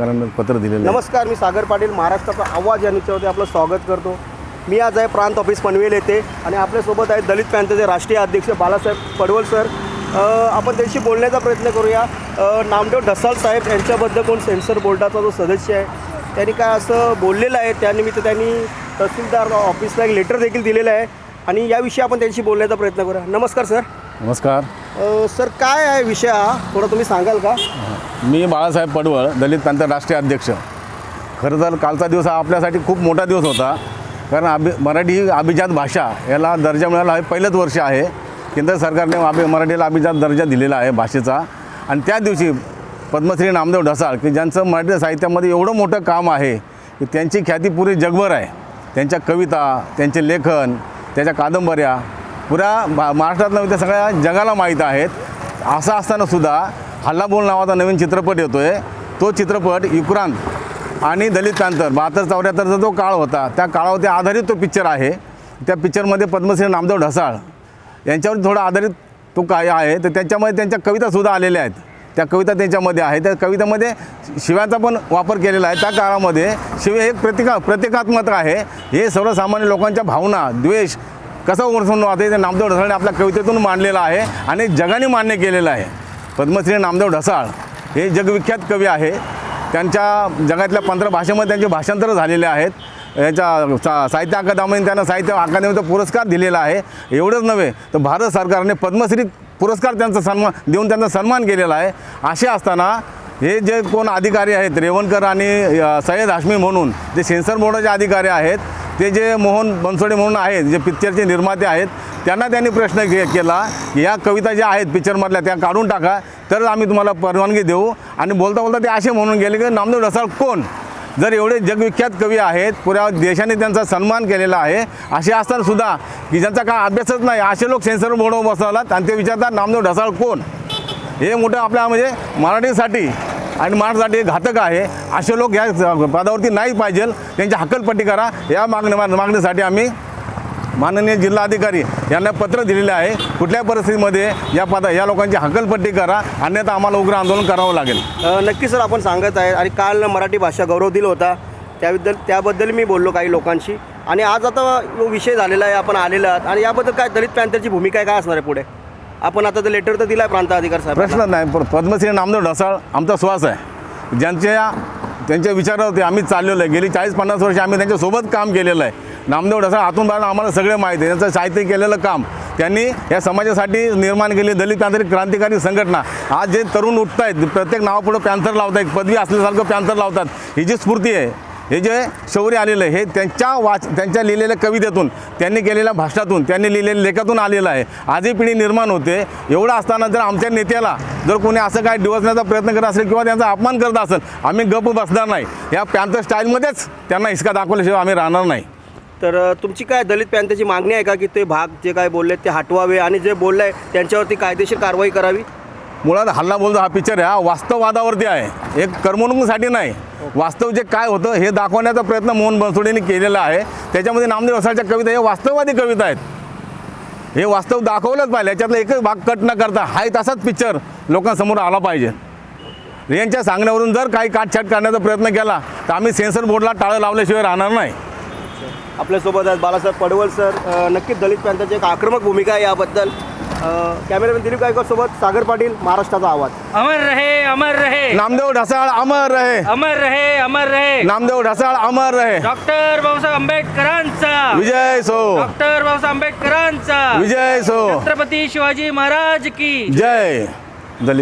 पत्र दिलेलं आहे. नमस्कार मी सागर पाटील महाराष्ट्राचा आवाज या न्यूजच्यावरती आपलं स्वागत करतो. मी आज आहे प्रांत ऑफिस पनवेल येथे आणि आपल्यासोबत आहेत दलित पॅन्थचे राष्ट्रीय अध्यक्ष बालासाहेब पडवल सर. अ, आपण त्यांशी बोलण्याचा प्रयत्न करूया. अ, नामदेव ढसाल साहेब यांच्याबद्दल कोण सेन्सर बोर्डाचा जो सदस्य आहे त्यांनी काय असं बोललेलं आहे? त्यानिमित्त त्यांनी तहसीलदार ऑफिसला एक लेटर देखील दिलेलं आहे आणि याविषयी आपण त्यांशी बोलण्याचा प्रयत्न करूया. नमस्कार सर. नमस्कार. अ, सर काय आहे विषय हा? थोडा तुम्ही सांगाल का? मी बाळासाहेब पडवळ दलित पॅंथर राष्ट्रीय अध्यक्ष. खरं तर कालचा दिवस हा आपल्यासाठी खूप मोठा दिवस होता. कारण अभि मराठी ही अभिजात भाषा याला दर्जा मिळाला हे पहिलंच वर्ष आहे. केंद्र सरकारने अभि मराठीला अभिजात दर्जा दिलेला आहे भाषेचा. आणि त्या दिवशी पद्मश्री नामदेव ढसाळ की ज्यांचं मराठी साहित्यामध्ये एवढं मोठं काम आहे की त्यांची ख्याती पुरी जगभर आहे. त्यांच्या कविता त्यांचे लेखन त्याच्या कादंबऱ्या पुऱ्या महाराष्ट्रात नव्हे त्या सगळ्या जगाला माहीत आहेत. असं असताना सुद्धा हल्लाबोल नावाचा नवीन चित्रपट येतो आहे तो चित्रपट युक्रांत आणि दलित पॅंथर बहात्तर चौऱ्याहत्तरचा जो काळ होता त्या काळावरती आधारित तो पिक्चर आहे. त्या पिक्चरमध्ये पद्मश्री नामदेव ढसाळ यांच्यावर थोडं आधारित तो काय आहे तर त्याच्यामध्ये त्यांच्या कवितासुद्धा आलेल्या आहेत. त्या कविता त्यांच्यामध्ये आहे त्या कवितेमध्ये शिव्याचा पण वापर केलेला आहे. त्या काळामध्ये शिव हे प्रतिका प्रतिकात्मक आहे. हे सर्वसामान्य लोकांच्या भावना द्वेष कसं उमरसून वाहते ते नामदेव ढसाळने आपल्या कवितेतून मांडलेलं आहे आणि जगाने मान्य केलेलं आहे. पद्मश्री नामदेव ढसाळ हे जगविख्यात कवी आहे. त्यांच्या जगातल्या पंधरा भाषेमध्ये त्यांचे भाषांतर झालेले आहेत. याच्या सा साहित्य अकादमीने त्यांना साहित्य अकादमीचा पुरस्कार दिलेला आहे. एवढंच नव्हे तर भारत सरकारने पद्मश्री पुरस्कार त्यांचा सन्मान देऊन त्यांचा सन्मान केलेला आहे. असे असताना हे जे कोण अधिकारी आहेत रेवणकर आणि सय्यद हाश्मी म्हणून जे सेन्सर बोर्डाचे अधिकारी आहेत ते जे मोहन बनसोडे म्हणून आहेत जे पिक्चरचे निर्माते आहेत त्यांना त्यांनी प्रश्न के केला की या कविता ज्या आहेत पिक्चरमधल्या त्या काढून टाका तरच आम्ही तुम्हाला परवानगी देऊ. आणि बोलता बोलता ते असे म्हणून गेले की नामदेव ढसाळ कोण? जर एवढे जगविख्यात कवी आहेत पुऱ्या देशाने त्यांचा सन्मान केलेला आहे असे असतानासुद्धा की ज्यांचा काय अभ्यासच नाही असे लोक सेन्सर बोर्डवर बसवलात आणि ते विचारतात नामदेव ढसाळ कोण? हे मोठं आपल्या म्हणजे मराठीसाठी आणि महाराष्ट्रासाठी घातक आहे. असे लोक या पदावरती नाही पाहिजे. त्यांची हक्कलपट्टी करा. या मागण्या मागणीसाठी आम्ही माननीय जिल्हाधिकारी यांना पत्र दिलेले आहे. कुठल्या परिस्थितीमध्ये या पदा या लोकांची हकलपट्टी करा. अन्यथा आम्हाला उग्र आंदोलन करावं लागेल. नक्की सर आपण सांगत आहे. आणि काल मराठी भाषा गौरव दिला होता. त्याबद्दल त्याबद्दल मी बोललो काही लोकांशी. आणि आज आता जो विषय झालेला आहे. आपण आलेला आहात. आणि याबद्दल काय दलित पॅन्थरची भूमिका काय असणार आहे पुढे? आपण आता लेटर तर दिला आहे प्रांत अधिकार साहेब प्रश्न नाही पण पद्मश्री नामदेव ढसाळ आमचा श्वास आहे. ज्यांच्या त्यांच्या विचारावरती आम्ही चाललेलो आहे. गेली चाळीस पन्नास वर्ष आम्ही त्यांच्यासोबत काम केलेलं आहे. नामदेव ढसाळ आतून बाहेर आम्हाला सगळे माहिती आहे. त्यांचं साहित्य केलेलं काम. त्यांनी या समाजासाठी निर्माण केली दलित तांत्रिक क्रांतिकारी संघटना. आज जे तरुण उठत आहेत प्रत्येक नावापुढं पॅन्थर लावत आहेत पदवी असल्यासारखं पॅन्थर लावतात. ही जी स्फूर्ती आहे हे जे शौर्य आलेलं आहे हे त्यांच्या वाच त्यांच्या लिहिलेल्या कवितेतून त्यांनी केलेल्या भाषणातून त्यांनी लिहिलेल्या लेखातून आलेलं आहे. आजही पिढी निर्माण होते. एवढं असताना जर आमच्या नेत्याला जर कोणी असं काय डिवचण्याचा प्रयत्न करत असेल किंवा त्यांचा अपमान करत असेल आम्ही गप्प बसणार नाही. या पॅन्थर स्टाईलमध्येच त्यांना हिसका दाखवल्याशिवाय आम्ही राहणार नाही. तर तुमची काय दलित प्रांताची मागणी आहे का की ते भाग जे काय बोलले ते हटवावे आणि जे बोलले आहे त्यांच्यावरती कायदेशीर कारवाई करावी? मुळात हल्ला बोलतो हा पिक्चर आहे. हा वास्तववादावरती आहे. एक करमणुकीसाठी नाही. वास्तव जे काय होतं हे दाखवण्याचा प्रयत्न मोहन बनसोडेंनी केलेला आहे. त्याच्यामध्ये नामदेव असाच्या कविता हे वास्तववादी कविता आहेत. हे वास्तव दाखवलंच पाहिजे. याच्यातला एकच भाग कट न करता हा तसाच पिक्चर लोकांसमोर आला पाहिजे. यांच्या सांगण्यावरून जर काही काटछाट करण्याचा प्रयत्न केला तर आम्ही सेन्सर बोर्डला टाळं लावल्याशिवाय राहणार नाही. आपल्यासोबत आहेत बालासाहेब पडवल सर. नक्कीच दलित प्रांताची एक आक्रमक भूमिका आहे याबद्दल. कॅमेरामॅन दिलीप गायकवाड सोबत सागर पाटील महाराष्ट्राचा आवाज. अमर रहे अमर रहे. नामदेव ढसाळ अमर रहे. अमर रहे अमर रहे. नामदेव ढसाळ अमर रहे. डॉक्टर बाबासाहेब आंबेडकरांचा. विजय सो. डॉक्टर बाबासाहेब आंबेडकरांचा. विजय सो. छत्रपती शिवाजी महाराज की. जय. दलित